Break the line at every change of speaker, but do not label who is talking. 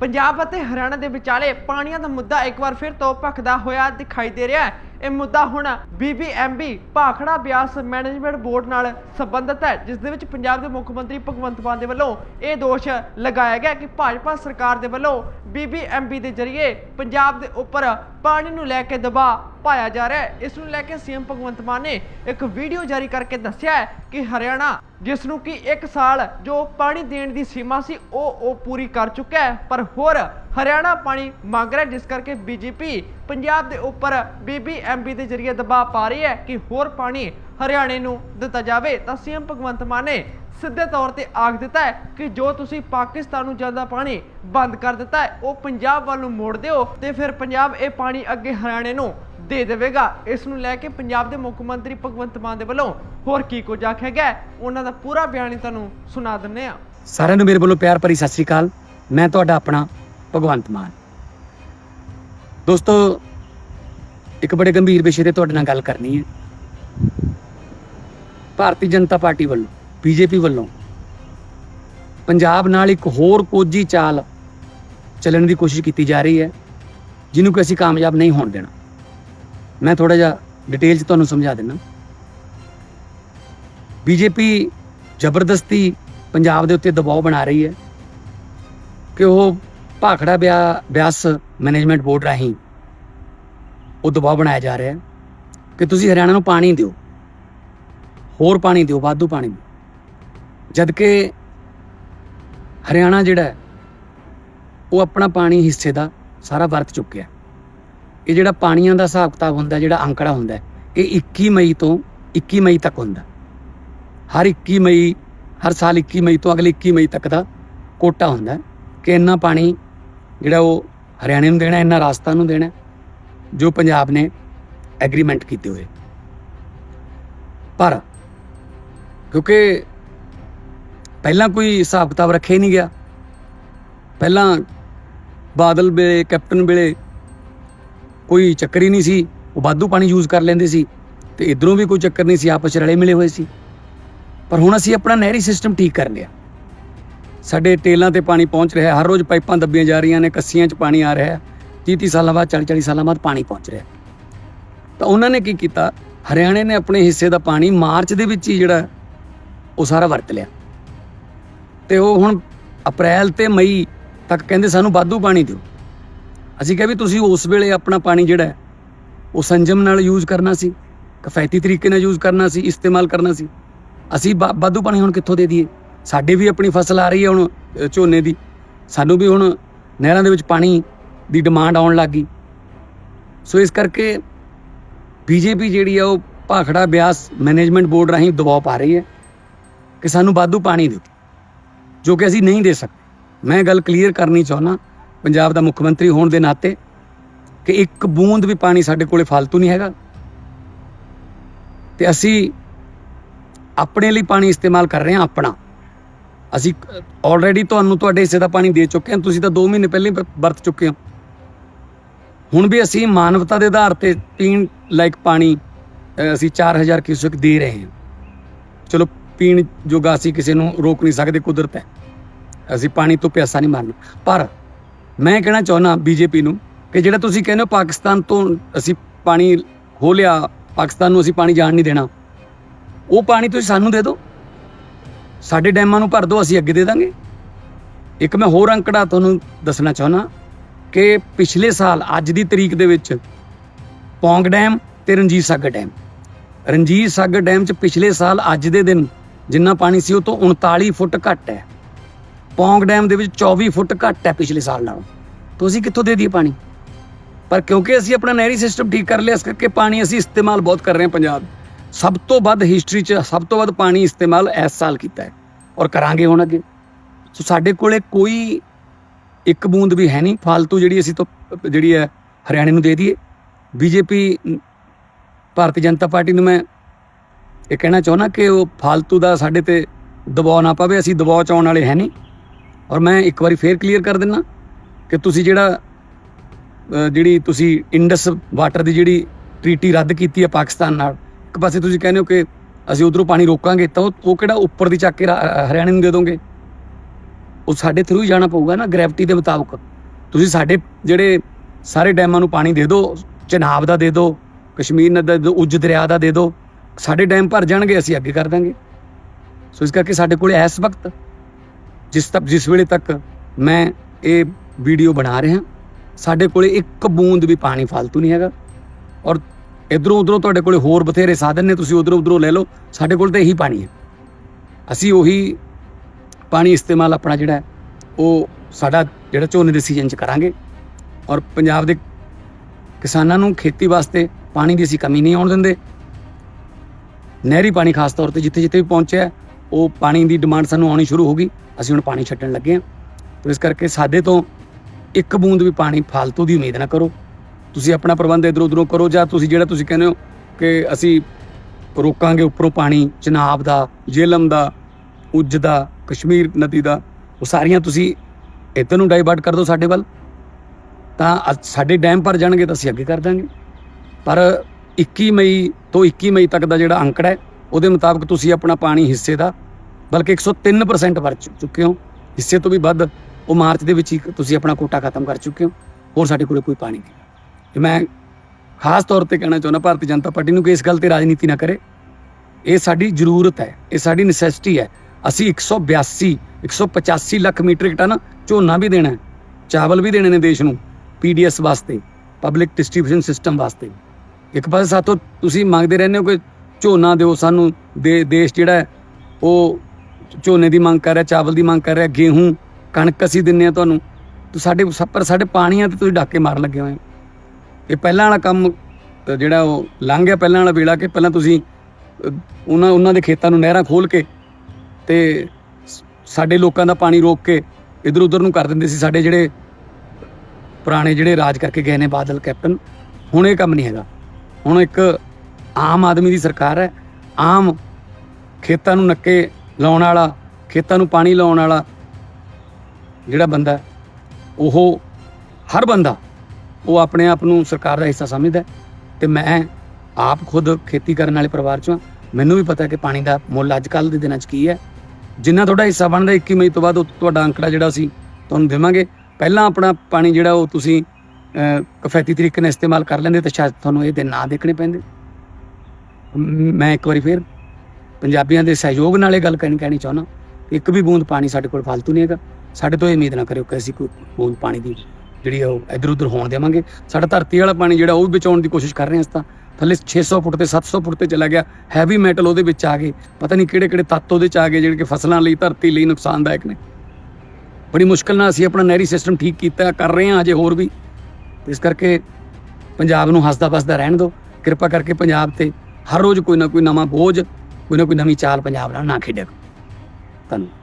ਪੰਜਾਬ ਅਤੇ ਹਰਿਆਣਾ ਦੇ ਵਿਚਾਲੇ ਪਾਣੀਆਂ ਦਾ ਮੁੱਦਾ ਇੱਕ ਵਾਰ ਫਿਰ ਤੋਂ ਭਖਦਾ ਹੋਇਆ ਦਿਖਾਈ ਦੇ ਰਿਹਾ ਹੈ। ਇਹ ਮੁੱਦਾ ਹੁਣ BBMB Bhakra Beas management board ਨਾਲ ਸੰਬੰਧਿਤ ਹੈ, ਜਿਸ ਦੇ ਵਿੱਚ ਪੰਜਾਬ ਦੇ ਮੁੱਖ ਮੰਤਰੀ ਭਗਵੰਤ ਮਾਨ ਦੇ ਵੱਲੋਂ ਇਹ ਦੋਸ਼ ਲਗਾਇਆ ਗਿਆ ਕਿ ਭਾਜਪਾ ਸਰਕਾਰ ਦੇ ਵੱਲੋਂ ਬੀਬੀਐਮਬੀ ਦੇ ਜ਼ਰੀਏ ਪੰਜਾਬ ਦੇ ਉੱਪਰ ਪਾਣੀ ਨੂੰ ਲੈ ਕੇ ਦਬਾਅ ਪਾਇਆ ਜਾ ਰਿਹਾ ਹੈ। ਇਸ ਨੂੰ ਲੈ ਕੇ ਸੀਐਮ ਭਗਵੰਤ ਮਾਨ ਨੇ ਇੱਕ ਵੀਡੀਓ ਜਾਰੀ ਕਰਕੇ ਦੱਸਿਆ ਕਿ ਹਰਿਆਣਾ ਜਿਸ ਨੂੰ ਕਿ 1 ਸਾਲ ਜੋ ਪਾਣੀ ਦੇਣ ਦੀ ਸੀਮਾ ਸੀ, ਉਹ ਉਹ ਪੂਰੀ ਕਰ ਚੁੱਕਾ ਹੈ। ਪਰ ਹੋਰ ਹਰਿਆਣਾ ਪਾਣੀ ਮੰਗ ਰਿਹਾ ਜਿਸ ਕਰਕੇ ਬੀਜੇਪੀ ਪੰਜਾਬ ਦੇ ਉੱਪਰ ਬੀਬੀਐਮਬੀ ਦੇ ਜ਼ਰੀਏ ਦਬਾਅ ਪਾ ਰਹੀ ਹੈ ਕਿ ਹੋਰ ਪਾਣੀ ਹਰਿਆਣੇ ਨੂੰ ਦਿੱਤਾ ਜਾਵੇ। ਤਾਂ ਸੀਐਮ ਭਗਵੰਤ ਮਾਨ ਨੇ ਸਿੱਧੇ ਤੌਰ ਤੇ ਆਖ ਦਿੱਤਾ ਹੈ ਕਿ ਜੋ ਤੁਸੀਂ ਪਾਕਿਸਤਾਨ ਨੂੰ ਜਾਂਦਾ ਪਾਣੀ ਬੰਦ ਕਰ ਦਿੱਤਾ ਹੈ, ਉਹ ਪੰਜਾਬ ਵੱਲ ਨੂੰ ਮੋੜ ਦਿਓ ਤੇ ਫਿਰ ਪੰਜਾਬ ਇਹ ਪਾਣੀ ਅੱਗੇ ਹਰਿਆਣੇ ਨੂੰ ਦੇ ਦੇਵੇਗਾ। ਇਸ ਨੂੰ ਲੈ ਕੇ ਪੰਜਾਬ ਦੇ ਮੁੱਖ ਮੰਤਰੀ ਭਗਵੰਤ ਮਾਨ ਦੇ ਵੱਲੋਂ ਹੋਰ ਕੀ ਕੁਝ ਆਖਿਆ ਗਿਆ ਉਹਨਾਂ ਦਾ ਪੂਰਾ ਬਿਆਨ ਹੀ ਤੁਹਾਨੂੰ ਸੁਣਾ ਦਿੰਨੇ ਆ
ਸਾਰਿਆਂ ਨੂੰ ਮੇਰੇ ਵੱਲੋਂ ਪਿਆਰ ਭਰੀ ਸਤਿ ਸ੍ਰੀ ਅਕਾਲ। ਮੈਂ ਤੁਹਾਡਾ ਆਪਣਾ ਭਗਵੰਤ ਮਾਨ। ਦੋਸਤੋ, ਇੱਕ ਬੜੇ ਗੰਭੀਰ ਵਿਸ਼ੇ ਤੇ ਤੁਹਾਡੇ ਨਾਲ ਗੱਲ ਕਰਨੀ ਹੈ। ਭਾਰਤੀ ਜਨਤਾ ਪਾਰਟੀ ਵੱਲੋਂ, ਬੀਜੇਪੀ ਵੱਲੋਂ ਪੰਜਾਬ ਨਾਲ ਇੱਕ ਹੋਰ ਕੋਝੀ ਚਾਲ ਚੱਲਣ ਦੀ ਕੋਸ਼ਿਸ਼ ਕੀਤੀ ਜਾ ਰਹੀ ਹੈ, ਜਿਹਨੂੰ ਕਿ ਅਸੀਂ ਕਾਮਯਾਬ ਨਹੀਂ ਹੋਣ ਦੇਣਾ। ਮੈਂ ਥੋੜਾ ਜਿਹਾ ਡਿਟੇਲ 'ਚ ਤੁਹਾਨੂੰ ਸਮਝਾ ਦਿੰਦਾ। ਬੀਜੇਪੀ ਜ਼ਬਰਦਸਤੀ ਪੰਜਾਬ ਦੇ ਉੱਤੇ ਦਬਾਅ ਬਣਾ ਰਹੀ ਹੈ ਕਿ ਉਹ ਭਾਖੜਾ ਬਿਆ- ਬਿਆਸ ਮੈਨੇਜਮੈਂਟ ਬੋਰਡ ਰਾਹੀਂ ਉਹ ਦਬਾਅ ਬਣਾਇਆ ਜਾ ਰਿਹਾ ਹੈ ਕਿ ਤੁਸੀਂ ਹਰਿਆਣਾ ਨੂੰ ਪਾਣੀ ਦਿਓ। ਹੋਰ ਪਾਣੀ ਦਿਓ, ਵਾਧੂ ਪਾਣੀ ਦਿਓ। ਜਦ ਕਿ ਹਰਿਆਣਾ ਜਿਹੜਾ ਉਹ ਆਪਣਾ ਪਾਣੀ ਹਿੱਸੇ ਦਾ ਸਾਰਾ ਵਰਤ ਚੁੱਕਿਆ ਇਹ ਜਿਹੜਾ ਪਾਣੀਆਂ ਦਾ ਹਿਸਾਬ ਕਿਤਾਬ ਹੁੰਦਾ, ਜਿਹੜਾ ਅੰਕੜਾ ਹੁੰਦਾ, ਇਹ 21 ਮਈ ਤੋਂ 21 ਮਈ ਤੱਕ ਹੁੰਦਾ। ਹਰ 21 ਮਈ, ਹਰ ਸਾਲ 21 ਮਈ ਤੋਂ ਅਗਲੇ 21 ਮਈ ਤੱਕ ਦਾ ਕੋਟਾ ਹੁੰਦਾ ਕਿ ਇੰਨਾ ਪਾਣੀ ਜਿਹੜਾ ਉਹ ਹਰਿਆਣੇ ਨੂੰ ਦੇਣਾ ਇੰਨਾ ਰਾਜਸਥਾਨ ਨੂੰ ਦੇਣਾ ਜੋ ਪੰਜਾਬ ਨੇ ਐਗਰੀਮੈਂਟ ਕੀਤੇ ਹੋਏ। ਪਰ ਕਿਉਂਕਿ ਪਹਿਲਾਂ ਕੋਈ ਹਿਸਾਬ ਕਿਤਾਬ ਰੱਖਿਆ ਹੀ ਨਹੀਂ ਗਿਆ। ਪਹਿਲਾਂ ਬਾਦਲ ਵੇਲੇ, ਕੈਪਟਨ ਵੇਲੇ ਕੋਈ ਚੱਕਰ ਹੀ ਨਹੀਂ ਸੀ। ਉਹ ਵਾਧੂ ਪਾਣੀ ਯੂਜ਼ ਕਰ ਲੈਂਦੇ ਸੀ ਤੇ ਇਧਰੋਂ ਵੀ ਕੋਈ ਚੱਕਰ ਨਹੀਂ ਸੀ, ਆਪਸ 'ਚ ਰਲੇ ਮਿਲੇ ਹੋਏ ਸੀ। ਪਰ ਹੁਣ ਅਸੀਂ ਆਪਣਾ ਨਹਿਰੀ ਸਿਸਟਮ ਠੀਕ ਕਰ ਲਿਆ। ਸਾਡੇ ਟੇਲਾਂ ਤੇ ਪਾਣੀ ਪਹੁੰਚ ਰਿਹਾ, ਹਰ ਰੋਜ਼ ਪਾਈਪਾਂ ਦੱਬੀਆਂ ਜਾ ਰਹੀਆਂ ਨੇ, ਕੱਸੀਆਂ 'ਚ ਪਾਣੀ ਆ ਰਿਹਾ ਹੈ 30-30 ਸਾਲਾਂ ਬਾਅਦ 40-40 ਸਾਲਾਂ ਬਾਅਦ ਪਾਣੀ ਪਹੁੰਚ ਰਿਹਾ। ਤਾਂ ਉਹਨਾਂ ਨੇ ਕੀ ਕੀਤਾ? ਹਰਿਆਣੇ ਨੇ ਆਪਣੇ ਹਿੱਸੇ ਦਾ ਪਾਣੀ ਮਾਰਚ ਦੇ ਵਿੱਚ ਹੀ ਜਿਹੜਾ ਉਹ ਸਾਰਾ ਵਰਤ ਲਿਆ। ਤੇ ਉਹ ਹੁਣ ਅਪ੍ਰੈਲ ਤੇ ਮਈ ਤੱਕ ਕਹਿੰਦੇ ਸਾਨੂੰ ਵਾਧੂ ਪਾਣੀ ਦਿਓ। ਅਸੀਂ ਕਿਹਾ ਵੀ ਤੁਸੀਂ ਉਸ ਵੇਲੇ ਆਪਣਾ ਪਾਣੀ ਜਿਹੜਾ ਉਹ ਸੰਜਮ ਨਾਲ ਯੂਜ਼ ਕਰਨਾ ਸੀ, ਕਫਾਇਤੀ ਤਰੀਕੇ ਨਾਲ ਯੂਜ਼ ਕਰਨਾ ਸੀ, ਇਸਤੇਮਾਲ ਕਰਨਾ ਸੀ। ਅਸੀਂ ਵਾ- ਵਾਧੂ ਪਾਣੀ ਹੁਣ ਕਿੱਥੋਂ ਦੇ ਦਈਏ? ਸਾਡੇ ਵੀ ਆਪਣੀ ਫਸਲ ਆ ਰਹੀ ਹੈ ਹੁਣ ਝੋਨੇ ਦੀ। ਸਾਨੂੰ ਵੀ ਹੁਣ ਨਹਿਰਾਂ ਦੇ ਵਿੱਚ ਪਾਣੀ ਦੀ ਡਿਮਾਂਡ ਆਉਣ ਲੱਗ ਗਈ। ਸੋ ਇਸ ਕਰਕੇ ਬੀਜੇਪੀ ਜਿਹੜੀ ਆ, ਉਹ ਭਾਖੜਾ ਬਿਆਸ ਮੈਨੇਜਮੈਂਟ ਬੋਰਡ ਰਾਹੀਂ ਦਬਾਅ ਪਾ ਰਹੀ ਹੈ ਕਿ ਸਾਨੂੰ ਵਾਧੂ ਪਾਣੀ ਦਿਓ, ਜੋ ਕਿ ਅਸੀਂ ਨਹੀਂ ਦੇ ਸਕਦੇ। ਮੈਂ ਗੱਲ ਕਲੀਅਰ ਕਰਨੀ ਚਾਹੁੰਦਾ ਪੰਜਾਬ ਦਾ ਮੁੱਖ ਮੰਤਰੀ ਹੋਣ ਦੇ ਨਾਤੇ ਕਿ ਇੱਕ ਬੂੰਦ ਵੀ ਪਾਣੀ ਸਾਡੇ ਕੋਲੇ ਫालतू ਨਹੀਂ ਹੈਗਾ। ਤੇ ਅਸੀਂ ਆਪਣੇ ਲਈ ਪਾਣੀ ਇਸਤੇਮਾਲ ਕਰ ਰਹੇ ਹਾਂ ਆਪਣਾ। ਅਸੀਂ ਆਲਰੇਡੀ ਤੁਹਾਨੂੰ ਤੁਹਾਡੇ ਹਿੱਸੇ ਦਾ ਪਾਣੀ ਦੇ ਚੁੱਕੇ ਹਾਂ। ਤੁਸੀਂ ਤਾਂ 2 ਮਹੀਨੇ ਪਹਿਲਾਂ ਹੀ ਵਰਤ ਚੁੱਕੇ ਹੋ। ਹੁਣ ਵੀ ਅਸੀਂ ਮਾਨਵਤਾ ਦੇ ਆਧਾਰ ਤੇ ਪੀਣ ਲਾਇਕ ਪਾਣੀ ਅ, ਅਸੀਂ 4000 ਕਿਊਸਕ ਦੇ ਰਹੇ ਹਾਂ। ਚਲੋ ਪੀਣ ਜੋਗਾ ਅਸੀਂ ਕਿਸੇ ਨੂੰ ਰੋਕ ਨਹੀਂ ਸਕਦੇ ਕੁਦਰਤ ਹੈ। ਅਸੀਂ ਪਾਣੀ ਤੋਂ ਪਿਆਸਾ ਨਹੀਂ ਮਰਨਾ। ਪਰ ਮੈਂ ਕਹਿਣਾ ਚਾਹੁੰਦਾ ਬੀਜੇਪੀ ਨੂੰ ਕਿ ਜਿਹੜਾ ਤੁਸੀਂ ਕਹਿੰਦੇ ਹੋ ਪਾਕਿਸਤਾਨ ਤੋਂ ਅਸੀਂ ਪਾਣੀ ਹੋ ਲਿਆ, ਪਾਕਿਸਤਾਨ ਨੂੰ ਅਸੀਂ ਪਾਣੀ ਜਾਣ ਨਹੀਂ ਦੇਣਾ, ਉਹ ਪਾਣੀ ਤੁਸੀਂ ਸਾਨੂੰ ਦੇ ਦਿਓ। ਸਾਡੇ ਡੈਮਾਂ ਨੂੰ ਭਰ ਦਿਓ, ਅਸੀਂ ਅੱਗੇ ਦੇ ਦਾਂਗੇ। ਇੱਕ ਮੈਂ ਹੋਰ ਅੰਕੜਾ ਤੁਹਾਨੂੰ ਦੱਸਣਾ ਚਾਹੁੰਦਾ ਕਿ ਪਿਛਲੇ ਸਾਲ, ਅੱਜ ਦੀ ਤਰੀਕ ਦੇ ਵਿੱਚ ਪੌਂਗ ਡੈਮ ਤੇ ਰਣਜੀਤ ਸਾਗਰ ਡੈਮ। ਰਣਜੀਤ ਸਾਗਰ ਡੈਮ 'ਚ ਪਿਛਲੇ ਸਾਲ, ਅੱਜ ਦੇ ਦਿਨ ਜਿੰਨਾ ਪਾਣੀ ਸੀ ਉਹ ਤੋਂ 39 ਫੁੱਟ ਘੱਟ ਹੈ। ਪੌਂਗ ਡੈਮ ਦੇ ਵਿੱਚ 24 ਫੁੱਟ ਘੱਟ ਹੈ ਪਿਛਲੇ ਸਾਲ ਨਾਲੋਂ। ਤੁਸੀਂ ਕਿੱਥੋਂ ਦੇ ਦਈਏ ਪਾਣੀ? ਪਰ ਕਿਉਂਕਿ ਅਸੀਂ ਆਪਣਾ ਨਹਿਰੀ ਸਿਸਟਮ ਠੀਕ ਕਰ ਲਿਆ, ਇਸ ਕਰਕੇ ਪਾਣੀ ਅਸੀਂ ਇਸਤੇਮਾਲ ਬਹੁਤ ਕਰ ਰਹੇ ਹਾਂ ਪੰਜਾਬ। ਸਭ ਤੋਂ ਵੱਧ ਹਿਸਟਰੀ 'ਚ ਸਭ ਤੋਂ ਵੱਧ ਪਾਣੀ ਇਸਤੇਮਾਲ ਇਸ ਸਾਲ ਕੀਤਾ ਹੈ ਔਰ ਕਰਾਂਗੇ ਹੁਣ ਅੱਗੇ। ਸੋ ਸਾਡੇ ਕੋਲੇ ਕੋਈ ਇੱਕ ਬੂੰਦ ਵੀ ਹੈ ਨਹੀਂ। ਫालतू ਜਿਹੜੀ ਅਸੀਂ ਤੋਂ, ਜਿਹੜੀ ਹੈ ਹਰਿਆਣੇ ਨੂੰ ਦੇ ਦਈਏ। ਬੀਜੇਪੀ, ਭਾਰਤੀ ਜਨਤਾ ਪਾਰਟੀ ਨੂੰ ਮੈਂ ਇਹ ਕਹਿਣਾ ਚਾਹੁੰਦਾ ਕਿ ਉਹ ਫालतू ਦਾ ਸਾਡੇ ਤੇ ਦਬਾਅ ਨਾ ਪਵੇ। ਅਸੀਂ ਦਬਾਅ ਚਾਉਣ ਵਾਲੇ ਹੈ ਨਹੀਂ। ਔਰ ਮੈਂ ਇੱਕ ਵਾਰੀ ਫੇਰ ਕਲੀਅਰ ਕਰ ਦਿੰਨਾ ਕਿ ਤੁਸੀਂ ਜਿਹੜਾ ਜਿਹੜੀ ਤੁਸੀਂ ਇੰਡਸ ਵਾਟਰ ਦੀ ਜਿਹੜੀ ਟ੍ਰੀਟੀ ਰੱਦ ਕੀਤੀ ਹੈ ਪਾਕਿਸਤਾਨ ਨਾਲ, ਇੱਕ ਪਾਸੇ ਤੁਸੀਂ ਕਹਿੰਦੇ ਹੋ ਕਿ ਅਸੀਂ ਉਧਰੋਂ ਪਾਣੀ ਰੋਕਾਂਗੇ, ਤਾਂ ਉਹ ਕਿਹੜਾ ਉੱਪਰ ਦੀ ਚੱਕ ਕੇ ਹਰਿਆਣੇ ਨੂੰ ਦੇ ਦੋਗੇ? ਉਹ ਸਾਡੇ ਥਰੂ ਹੀ ਜਾਣਾ ਪਊਗਾ ਨਾ ਗ੍ਰੈਵਿਟੀ ਦੇ ਮੁਤਾਬਕ। ਤੁਸੀਂ ਸਾਡੇ ਜਿਹੜੇ ਸਾਰੇ ਡੈਮਾਂ ਨੂੰ ਪਾਣੀ ਦੇ ਦਿਓ, ਚਨਾਬ ਦਾ ਦੇ ਦਿਓ, ਕਸ਼ਮੀਰ ਨਦੀ ਦਾ ਉੱਜ ਦਰਿਆ ਦਾ ਦੇ ਦਿਓ, ਸਾਡੇ ਡੈਮ ਭਰ ਜਾਣਗੇ, ਅਸੀਂ ਅੱਗੇ ਕਰ ਦਾਂਗੇ। ਸੋ ਇਸ ਕਰਕੇ ਸਾਡੇ ਕੋਲ ਇਸ ਵਕਤ ਜਿਸ ਤੱਕ ਜਿਸ ਵੇਲੇ ਤੱਕ ਮੈਂ ਇਹ ਵੀਡੀਓ ਬਣਾ ਰਿਹਾ, ਸਾਡੇ ਕੋਲੇ ਇੱਕ ਬੂੰਦ ਵੀ ਪਾਣੀ ਫालतू ਨਹੀਂ ਹੈਗਾ। ਔਰ ਇਧਰੋਂ ਉਧਰੋਂ ਤੁਹਾਡੇ ਕੋਲੇ ਹੋਰ ਬਥੇਰੇ ਸਾਧਨ ਨੇ, ਤੁਸੀਂ ਉਧਰੋਂ ਉਧਰੋਂ ਲੈ ਲਓ, ਸਾਡੇ ਕੋਲ ਤਾਂ ਇਹੀ ਪਾਣੀ ਹੈ। ਅਸੀਂ ਉਹੀ ਪਾਣੀ ਇਸਤੇਮਾਲ ਆਪਣਾ ਜਿਹੜਾ ਉਹ ਸਾਡਾ ਜਿਹੜਾ ਝੋਨੇ ਦੇ ਸੀਜ਼ਨ 'ਚ ਕਰਾਂਗੇ। ਔਰ ਪੰਜਾਬ ਦੇ ਕਿਸਾਨਾਂ ਨੂੰ ਖੇਤੀ ਵਾਸਤੇ ਪਾਣੀ ਦੀ ਅਸੀਂ ਕਮੀ ਨਹੀਂ ਆਉਣ ਦਿੰਦੇ। ਨਹਿਰੀ ਪਾਣੀ ਖਾਸ ਤੌਰ ਤੇ ਜਿੱਥੇ ਜਿੱਥੇ ਵੀ ਪਹੁੰਚਿਆ ਉਹ ਪਾਣੀ ਦੀ ਡਿਮਾਂਡ ਸਾਨੂੰ ਆਉਣੀ ਸ਼ੁਰੂ ਹੋ ਗਈ। ਅਸੀਂ ਹੁਣ ਪਾਣੀ ਛੱਡਣ ਲੱਗੇ ਹਾਂ। ਤੇ ਇਸ ਕਰਕੇ ਸਾਡੇ ਤੋਂ ਇੱਕ ਬੂੰਦ ਵੀ ਪਾਣੀ ਫालतू ਦੀ ਉਮੀਦ ਨਾ ਕਰੋ। ਤੁਸੀਂ ਆਪਣਾ ਪ੍ਰਬੰਧ ਇਧਰ ਉਧਰੋਂ ਕਰੋ ਜਾਂ ਤੁਸੀਂ ਜਿਹੜਾ ਤੁਸੀਂ ਕਹਿੰਦੇ ਹੋ ਕਿ ਅਸੀਂ ਰੋਕਾਂਗੇ ਉੱਪਰੋਂ ਪਾਣੀ, ਚਨਾਬ ਦਾ ਜੇਲਮ ਦਾ, ਉੱਜ ਦਾ, ਕਸ਼ਮੀਰ ਨਦੀ ਦਾ, ਉਹ ਸਾਰੀਆਂ ਤੁਸੀਂ ਇੱਧਰ ਨੂੰ ਡਾਈਵਰਟ ਕਰ ਦਿਓ ਸਾਡੇ ਵੱਲ। ਤਾਂ ਅੱਜ ਸਾਡੇ ਡੈਮ ਭਰ ਜਾਣਗੇ ਤਾਂ ਅਸੀਂ ਅੱਗੇ ਕਰ ਦਾਂਗੇ। ਪਰ 21 ਮਈ ਤੋਂ 21 ਮਈ ਤੱਕ ਦਾ ਜਿਹੜਾ ਅੰਕੜਾ ਹੈ ਉਹਦੇ ਮੁਤਾਬਕ ਤੁਸੀਂ ਆਪਣਾ ਪਾਣੀ ਹਿੱਸੇ ਦਾ, ਬਲਕਿ 103% ਭਰ ਚੁ- ਚੁੱਕੇ ਹੋ। ਹਿੱਸੇ ਤੋਂ ਵੀ ਵੱਧ, ਉਹ ਮਾਰਚ ਦੇ ਵਿੱਚ ਹੀ ਤੁਸੀਂ ਆਪਣਾ ਕੋਟਾ ਖਤਮ ਕਰ ਚੁੱਕੇ ਹੋ। ਹੋਰ ਸਾਡੇ ਕੋਲੇ ਕੋਈ ਪਾਣੀ ਨਹੀਂ। ਤੇ ਮੈਂ ਖਾਸ ਤੌਰ ਤੇ ਕਹਿਣਾ ਚਾਹੁੰਦਾ, ਭਾਰਤੀ ਜਨਤਾ ਪਾਰਟੀ ਨੂੰ ਕਿ ਇਸ ਗੱਲ ਤੇ ਰਾਜਨੀਤੀ ਨਾ ਕਰੇ। ਇਹ ਸਾਡੀ ਜ਼ਰੂਰਤ ਹੈ, ਇਹ ਸਾਡੀ ਨੈਸੈਸਿਟੀ ਹੈ। ਅਸੀਂ 182 185 ਲੱਖ ਮੀਟ੍ਰਿਕ ਟਨ ਝੋਨਾ ਵੀ ਦੇਣਾ ਹੈ, ਚਾਵਲ ਵੀ ਦੇਣੇ ਨੇ ਦੇਸ਼ ਨੂੰ, ਪੀਡੀਐਸ ਵਾਸਤੇ ਪਬਲਿਕ ਡਿਸਟ੍ਰੀਬਿਊਸ਼ਨ ਸਿਸਟਮ ਵਾਸਤੇ। ਇੱਕ ਪਾਸੇ ਸਾਤੋਂ ਤੁਸੀਂ ਮੰਗਦੇ ਰਹਿੰਦੇ ਹੋ ਕਿ ਝੋਨਾ ਦਿਓ ਸਾਨੂੰ, ਦੇ, ਦੇਸ਼ ਜਿਹੜਾ ਉਹ ਝੋਨੇ ਦੀ ਮੰਗ ਕਰ ਰਿਹਾ, ਚਾਵਲ ਦੀ ਮੰਗ ਕਰ ਰਿਹਾ, ਗੇਹੂੰ, ਕਣਕ ਅਸੀਂ ਦਿੰਨੇ ਆ ਤੁਹਾਨੂੰ। ਤੇ ਸਾਡੇ ਪਰ ਸਾਡੇ ਪਾਣੀਆਂ ਤੇ ਤੁਸੀਂ ਡਾਕੇ ਮਾਰਨ ਲੱਗੇ ਹੋਏ ਹੋ। ਇਹ ਪਹਿਲਾਂ ਵਾਲਾ ਕੰਮ ਜਿਹੜਾ ਉਹ ਲੰਘ ਗਿਆ ਪਹਿਲਾਂ ਵਾਲਾ ਵੇਲਾ ਕਿ ਪਹਿਲਾਂ ਤੁਸੀਂ ਉਹਨਾਂ ਉਹਨਾਂ ਦੇ ਖੇਤਾਂ ਨੂੰ ਨਹਿਰਾਂ ਖੋਲ ਕੇ ਤੇ ਸਾਡੇ ਲੋਕਾਂ ਦਾ ਪਾਣੀ ਰੋਕ ਕੇ ਇਧਰ ਉਧਰ ਨੂੰ ਕਰ ਦਿੰਦੇ ਸੀ। ਸਾਡੇ ਜਿਹੜੇ ਪੁਰਾਣੇ ਜਿਹੜੇ ਰਾਜ ਕਰਕੇ ਗਏ ਨੇ ਬਾਦਲ, ਕੈਪਟਨ, ਹੁਣ ਇਹ ਕੰਮ ਨਹੀਂ ਹੈਗਾ। ਹੁਣ ਇੱਕ ਆਮ ਆਦਮੀ ਦੀ ਸਰਕਾਰ ਹੈ। ਆਮ ਖੇਤਾਂ ਨੂੰ ਨੱਕੇ ਲਾਉਣ ਵਾਲਾ ਖੇਤਾਂ ਨੂੰ ਪਾਣੀ ਲਾਉਣ ਵਾਲਾ ਜਿਹੜਾ ਬੰਦਾ ਉਹ ਹਰ ਬੰਦਾ ਉਹ ਆਪਣੇ ਆਪ ਨੂੰ ਸਰਕਾਰ ਦਾ ਹਿੱਸਾ ਸਮਝਦਾ ਹੈ ਤੇ ਮੈਂ ਆਪ ਖੁਦ ਖੇਤੀ ਕਰਨ ਵਾਲੇ ਪਰਿਵਾਰ ਚੋਂ ਹਾਂ। ਮੈਨੂੰ ਵੀ ਪਤਾ ਕਿ ਪਾਣੀ ਦਾ ਮੁੱਲ ਅੱਜ ਕੱਲ੍ਹ ਦੇ ਦਿਨਾਂ 'ਚ ਕੀ ਹੈ। ਜਿੰਨਾ ਤੁਹਾਡਾ ਹਿੱਸਾ ਬਣਦਾ 21 ਮਈ ਤੋਂ ਬਾਅਦ ਉਹ ਤੁਹਾਡਾ ਅੰਕੜਾ ਜਿਹੜਾ ਸੀ ਤੁਹਾਨੂੰ ਦੇਵਾਂਗੇ। ਪਹਿਲਾਂ ਆਪਣਾ ਪਾਣੀ ਜਿਹੜਾ ਉਹ ਤੁਸੀਂ ਅਹ, ਕਫੈਤੀ ਤਰੀਕੇ ਨਾਲ ਇਸਤੇਮਾਲ ਕਰ ਲੈਂਦੇ ਤਾਂ ਸ਼ਾਇਦ ਤੁਹਾਨੂੰ ਇਹਦੇ ਨਾ ਦੇਖਣੇ ਪੈਂਦੇ। ਮੈਂ ਇੱਕ ਵਾਰੀ ਫਿਰ ਪੰਜਾਬੀਆਂ ਦੇ ਸਹਿਯੋਗ ਨਾਲ ਇਹ ਗੱਲ ਕਹਿਣੀ ਕਹਿਣੀ ਚਾਹੁੰਦਾ ਇੱਕ ਵੀ ਬੂੰਦ ਪਾਣੀ ਸਾਡੇ ਕੋਲ ਫालतू ਨਹੀਂ ਹੈਗਾ। ਸਾਡੇ ਤੋਂ ਇਹ ਉਮੀਦ ਨਾ ਕਰਿਓ ਕਿ ਅਸੀਂ ਕੋਈ ਬੂੰਦ ਪਾਣੀ ਦੀ ਜਿਹੜੀ ਆ ਉਹ ਇਧਰ ਉਧਰ ਹੋਣ ਦੇਵਾਂਗੇ। ਸਾਡਾ ਧਰਤੀ ਵਾਲਾ ਪਾਣੀ ਜਿਹੜਾ ਉਹ ਵੀ ਬਚਾਉਣ ਦੀ ਕੋਸ਼ਿਸ਼ ਕਰ ਰਹੇ ਹਾਂ ਅਸੀਂ ਤਾਂ। ਥੱਲੇ 600 ਫੁੱਟ ਤੇ 700 ਫੁੱਟ ਤੇ ਚਲਾ ਗਿਆ। ਹੈਵੀ ਮੈਟਲ ਉਹਦੇ ਵਿੱਚ ਆ ਗਏ। ਪਤਾ ਨਹੀਂ ਕਿਹੜੇ ਕਿਹੜੇ ਤੱਤ ਉਹਦੇ ਚ ਆ ਗਏ ਜਿਹੜੇ ਕਿ ਫਸਲਾਂ ਲਈ, ਧਰਤੀ ਲਈ ਨੁਕਸਾਨਦਾਇਕ ਨੇ। ਬੜੀ ਮੁਸ਼ਕਲ ਨਾਲ ਅਸੀਂ ਆਪਣਾ ਨਹਿਰੀ ਸਿਸਟਮ ਠੀਕ ਕੀਤਾ, ਕਰ ਰਹੇ ਹਾਂ ਅਜੇ ਹੋਰ ਵੀ। ਇਸ ਕਰਕੇ ਪੰਜਾਬ ਨੂੰ ਹੱਸਦਾ ਵਸਦਾ ਰਹਿਣ ਦਿਓ। ਕਿਰਪਾ ਕਰਕੇ ਪੰਜਾਬ ਤੇ ਹਰ ਰੋਜ਼ ਕੋਈ ਨਾ ਕੋਈ ਨਵਾਂ ਬੋਝ, ਕੋਈ ਨਾ ਕੋਈ ਨਵੀਂ ਚਾਲ ਪੰਜਾਬ ਨਾਲ ਨਾ ਖੇਡਿਆ ਧੰਨਵਾਦ।